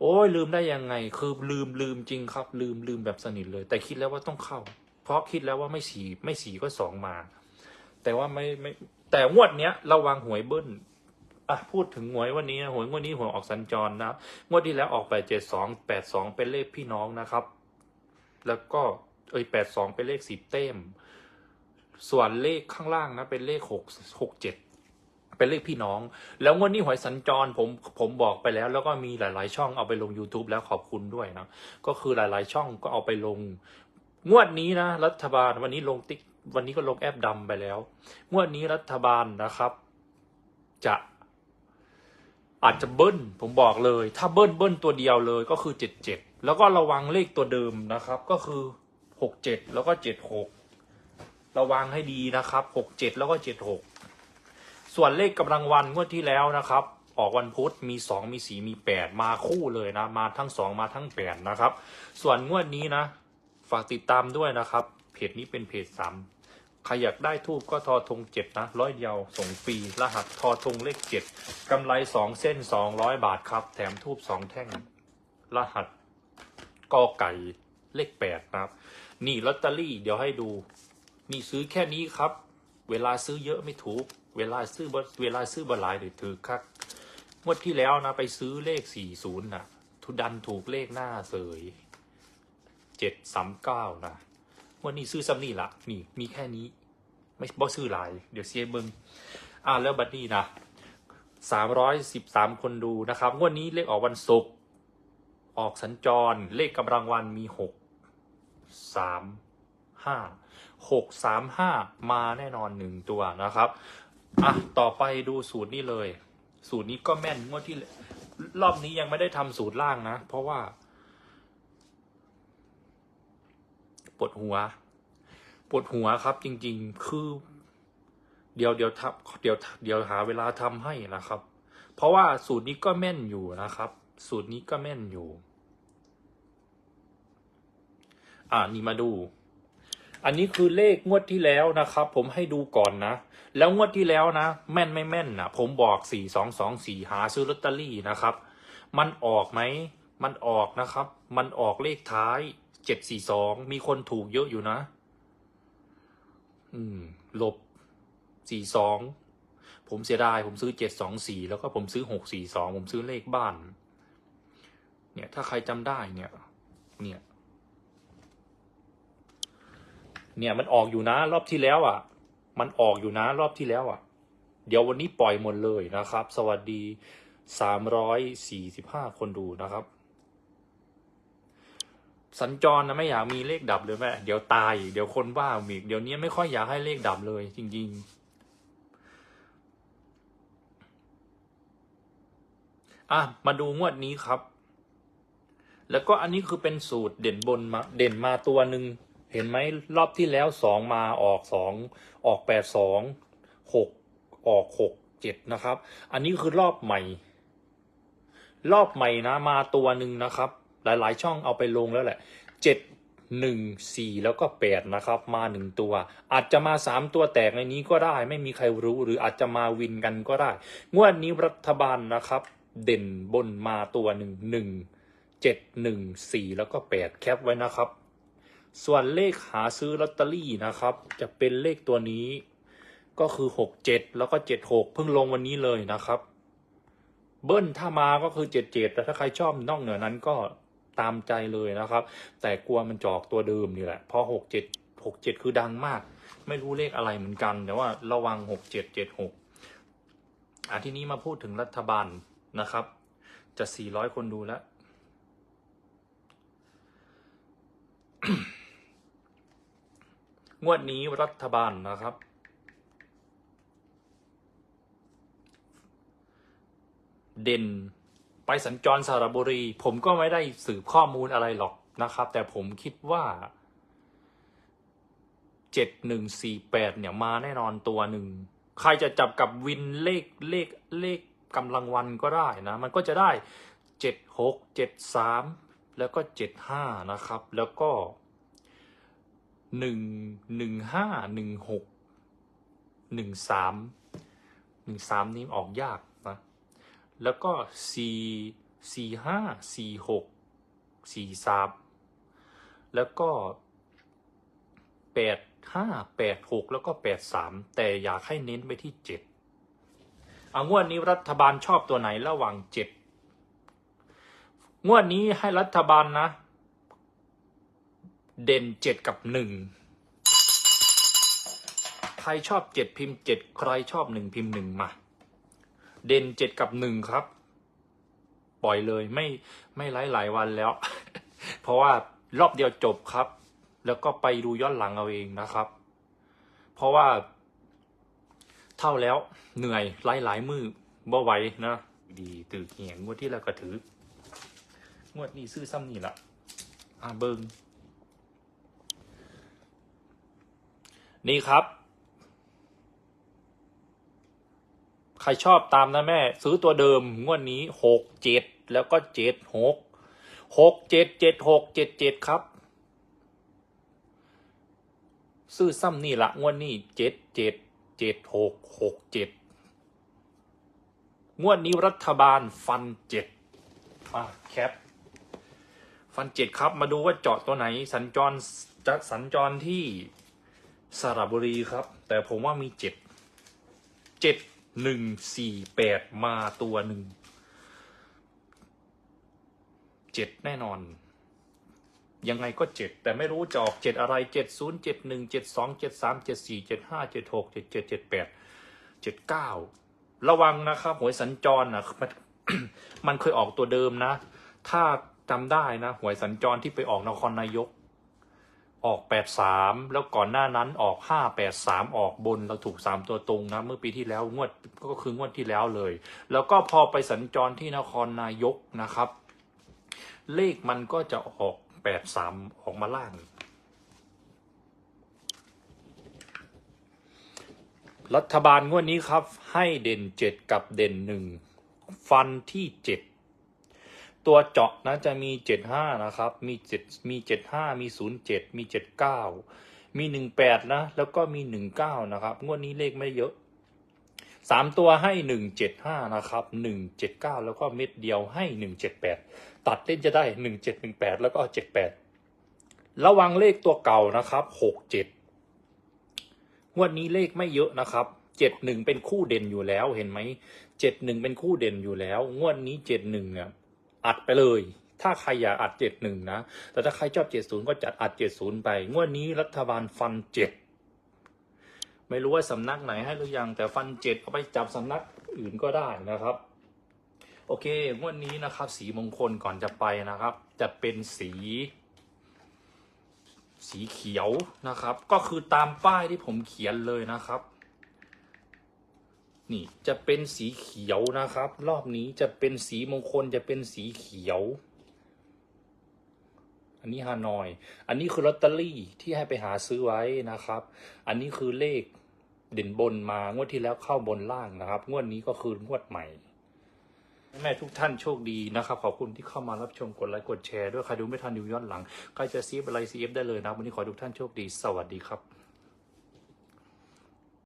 โอ้ยลืมได้ยังไง คือลืมลืมจริงครับ ลืมลืมแบบสนิทเลย แต่คิดแล้วว่าต้องเข้า เพราะคิดแล้วว่าไม่สี่ไม่สี่ก็สองมา แต่ว่าไม่ไม่แต่งวดเนี้ยระวังหวยเบิ้ลอะพูดถึงหวยวันนี้นะหวยงวดนี้หวยออกสัญจรนะงวดที่แล้วออกไปเจ็ดสองแปดสองเป็นเลขพี่น้องนะครับ แล้วก็เอ้ยแปดสองเป็นเลขสิบเต็มส่วนเลขข้างล่างนะเป็นเลขหกหกเจ็ด เป็นเลขพี่น้อง แล้วงวดนี้หวยสัญจรผมผมบอกไปแล้ว แล้วก็มีหลาย ๆ ช่องเอาไปลง YouTube แล้วขอบคุณด้วยนะก็คือหลาย ๆ ช่องก็เอาไปลง งวดนี้นะ รัฐบาลวันนี้ลงติ๊กวันนี้ก็ลงแอปดำไปแล้ว งวดนี้รัฐบาลนะครับ จะอาจจะเบิ้ลผมบอกเลย ถ้าเบิ้ลเบิ้ลตัวเดียวเลยก็คือเจ็ดเจ็ดแล้วก็ระวังเลขตัวเดิมนะครับ ก็คือหกเจ็ดแล้วก็เจ็ดหกระวังให้ดีนะครับหกเจ็ดแล้วก็เจ็ดหก ส่วนเลขกำลังวันงวดที่แล้วนะครับ ออกวันพุธมีสองมีสี่มีแปดมาคู่เลยนะ มาทั้งสองมาทั้งแปดนะครับ ส่วนงวดนี้นะ ฝากติดตามด้วยนะครับ เพจนี้เป็นเพจสามใครอยากได้ทูบก็ทอทงเจ็ดนะร้อยเดียวส่งฟรีรหัสทอทงเลขเจ็ดกำไรสองเส้นสองร้อยบาทครับ แถมทูบสองแท่ง รหัสกอไก่เลขแปดนะครับ นี่ลอตเตอรี่เดี๋ยวให้ดู นี่ซื้อแค่นี้ครับ เวลาซื้อเยอะไม่ถูก เวลาซื้อเวลาซื้อบหลายเดี๋ยวถือคักงวดที่แล้วนะไปซื้อเลขสี่ศูนย์นะทุดันถูกเลขหน้าเสยเจ็ดสามเก้านะงวันนี้ซื้อซ้ำนี่ละนี่มีแค่นี้ ไม่บ่ซื้อหลาย เดี๋ยวเสียเบิงอ่าแล้วบัดนี้นะสามร้อยสิบสามคนดูนะครับงวดนี้เลขออกวันศุกร์ออกสัญจร เลขกำลังวันมีหกสามห้าหกสามห้ามาแน่นอนหนึ่งตัวนะครับ อะต่อไปดูสูตรนี้เลย สูตรนี้ก็แม่นงวดที่ รอบนี้ยังไม่ได้ทำสูตรล่างนะ เพราะว่าปวดหัวปวดหัวครับจริง ๆ คือ เดี๋ยวเดี๋ยวทับเดี๋ยวเดี๋ยวหาเวลาทำให้นะครับ เพราะว่าสูตรนี้ก็แม่นอยู่นะครับ สูตรนี้ก็แม่นอยู่ อ่านี่มาดู อันนี้คือเลขงวดที่แล้วนะครับ ผมให้ดูก่อนนะ แล้วงวดที่แล้วนะ แม่นไม่แม่นนะผมบอกสี่สองสองสี่หาซื้อลอตเตอรี่นะครับ มันออกไหมมันออกนะครับ มันออกเลขท้ายเจ็ดสี่สองมีคนถูกเยอะอยู่นะ อืมลบสี่สองผมเสียดายผมซื้อเจ็ดสองสี่แล้วก็ผมซื้อหกสี่สองผมซื้อเลขบ้าน เนี่ย ถ้าใครจำได้เนี่ย เนี่ย เนี่ยมันออกอยู่นะรอบที่แล้วอะ มันออกอยู่นะรอบที่แล้วอะ เดี๋ยววันนี้ปล่อยหมดเลยนะครับ สวัสดีสามร้อยสี่สิบห้าคนดูนะครับ สัญจรนะไม่อยากมีเลขดับเลยแม่เดี๋ยวตายอีกเดี๋ยวคนว่าอีกเดี๋ยวนี้ไม่ค่อยอยากให้เลขดับเลย จริง ๆอะมาดูงวดนี้ครับ แล้วก็อันนี้คือเป็นสูตรเด่นบนมา เด่นมาตัวหนึ่ง เห็นไหมรอบที่แล้วสองมาออกสองออกแปดสองหกออกหกเจ็ดนะครับ อันนี้คือรอบใหม่ รอบใหม่นะมาตัวหนึ่งนะครับ หลายๆ ช่องเอาไปลงแล้วแหละเจ็ดหนึ่งสี่แล้วก็แปดนะครับ มาหนึ่งตัว อาจจะมาสามตัวแตกในนี้ก็ได้ ไม่มีใครรู้หรืออาจจะมาวินกันก็ได้ งวดนี้รัฐบาลนะครับ เด่นบนมาตัวหนึ่งหนึ่งเจ็ดหนึ่งสี่แล้วก็แปดแคปไว้นะครับ ส่วนเลขหาซื้อลอตเตอรี่นะครับ จะเป็นเลขตัวนี้ ก็คือหกเจ็ดแล้วก็เจ็ดหกเพิ่งลงวันนี้เลยนะครับ เบิ้ลถ้ามาก็คือเจ็ดเจ็ดแต่ถ้าใครชอบนอกเหนือนั้นก็ตามใจเลยนะครับ แต่กลัวมันจอกตัวเดิมนี่แหละเพราะหกเจ็ดหกเจ็ดคือดังมาก ไม่รู้เลขอะไรเหมือนกัน แต่ว่าระวังหกเจ็ดเจ็ดหกอะทีนี้มาพูดถึงรัฐบาลนะครับ จะสี่ร้อยคนดูแล้ว งวดนี้รัฐบาลนะครับ เด่นไปสัญจรสระบุรี ผมก็ไม่ได้สืบข้อมูลอะไรหรอกนะครับ แต่ผมคิดว่าเจ็ดหนึ่งสี่แปดเนี่ยมาแน่นอนตัวหนึ่ง ใครจะจับกับวินเลขเลขเลขกำลังวันก็ได้นะ มันก็จะได้เจ็ดหกเจ็ดสามแล้วก็เจ็ดห้านะครับ แล้วก็ หนึ่งหนึ่งห้าหนึ่งหกหนึ่งสามหนึ่งสามนี่ออกยากนะแล้วก็ C สี่ห้าสี่หกสี่สามแล้วก็แปดห้าแปดหกแล้วก็แปดสามแต่อยากให้เน้นไปที่เจ็ดเอางวดนี้รัฐบาลชอบตัวไหนระหว่างเจ็ดงวดนี้ให้รัฐบาลนะ เด่นเจ็ดกับหนึ่งใครชอบเจ็ดพิมพ์เจ็ดใครชอบหนึ่งพิมพ์หนึ่งมาเด่นเจ็ดกับหนึ่งครับ ปล่อยเลยไม่ไม่ไล่หลายวันแล้ว เพราะว่ารอบเดียวจบครับ แล้วก็ไปดูย้อนหลังเอาเองนะครับ เพราะว่าเท่าแล้วเหนื่อยหลายหลายมือบ่ไหวนะดีตื่นเหียงงวดที่แล้วก็ถือ งวดนี้ซื้อซ้ำนี่ละอ่าเบิง นี่ครับ ใครชอบตามนะแม่ ซื้อตัวเดิมงวดนี้หกเจ็ดแล้วก็เจ็ดหกหกเจ็ดเจ็ดหกเจ็ดเจ็ดครับ ซื้อซ้ำนี่ละงวดนี้เจ็ดเจ็ดเจ็ดหกหกเจ็ดงวดนี้รัฐบาลฟันเจ็ดมาแคป ฟันเจ็ดครับมาดูว่าเจาะตัวไหน สัญจรจะสัญจรที่ สระบุรีครับ แต่ผมว่ามีเจ็ดเจ็ดหนึ่งสี่แปดมาตัวหนึ่งเจ็ดแน่นอน ยังไงก็เจ็ดแต่ไม่รู้จะออกเจ็ดอะไรเจ็ดศูนย์เจ็ดหนึ่งเจ็ดสองเจ็ดสามเจ็ดสี่เจ็ดห้าเจ็ดหกเจ็ดเจ็ดเจ็ดแปดเจ็ดเก้าระวังนะครับหวยสัญจรนะมันมันเคยออกตัวเดิมนะ ถ้าจำได้นะหวยสัญจรที่ไปออกนครนายก ออกแปดสามแล้วก่อนหน้านั้นออกห้าแปดสามออกบนเราถูกสามตัวตรงนะ เมื่อปีที่แล้วงวดก็คืองวดที่แล้วเลย แล้วก็พอไปสัญจรที่นครนายกนะครับ เลขมันก็จะออกแปดสามออกมาล่าง รัฐบาลงวดนี้ครับให้เด่นเจ็ดกับเด่นหนึ่งฟันที่เจ็ด ตัวเจาะนะจะมีเจ็ดห้านะครับ มีเจ็ดมีเจ็ดห้ามีศูนย์เจ็ดมีเจ็ดเก้ามีหนึ่งแปดนะ แล้วก็มีหนึ่งเก้านะครับ งวดนี้เลขไม่เยอะสามตัวให้หนึ่งเจ็ดห้านะครับหนึ่งเจ็ดเก้าแล้วก็เม็ดเดียวให้หนึ่งเจ็ดแปดตัดเล่นจะได้หนึ่งเจ็ดหนึ่งแปดแล้วก็เจ็ดแปดระวังเลขตัวเก่านะครับหกเจ็ดงวดนี้เลขไม่เยอะนะครับเจ็ดหนึ่งเป็นคู่เด่นอยู่แล้วเห็นไหมเจ็ดหนึ่งเป็นคู่เด่นอยู่แล้ว งวดนี้เจ็ดหนึ่งเนี่ย อัดไปเลย ถ้าใครอยากอัดเจ็ดหนึ่งนะ แต่ถ้าใครชอบเจ็ดศูนย์ก็จัดอัดเจ็ดศูนย์ไป งวดนี้รัฐบาลฟันเจ็ดไม่รู้ว่าสำนักไหนให้หรือยัง แต่ฟันเจ็ดเอาไปจับสำนักอื่นก็ได้นะครับ โอเคงวดนี้นะครับ สีมงคลก่อนจะไปนะครับ จะเป็นสี สีเขียวนะครับ ก็คือตามป้ายที่ผมเขียนเลยนะครับ นี่จะเป็นสีเขียวนะครับ รอบนี้จะเป็นสีมงคลจะเป็นสีเขียว อันนี้ฮานอย อันนี้คือลอตเตอรี่ที่ให้ไปหาซื้อไว้นะครับ อันนี้คือเลขเด่นบนมางวดที่แล้วเข้าบนล่างนะครับ งวดนี้ก็คืองวดใหม่แม่ทุกท่านโชคดีนะครับ ขอบคุณที่เข้ามารับชมกดไลค์กดแชร์ด้วยใครดูไม่ทันดูย้อนหลังใครจะซีฟอะไรซีฟได้เลยนะวันนี้ขอทุกท่านโชคดี สวัสดีครับ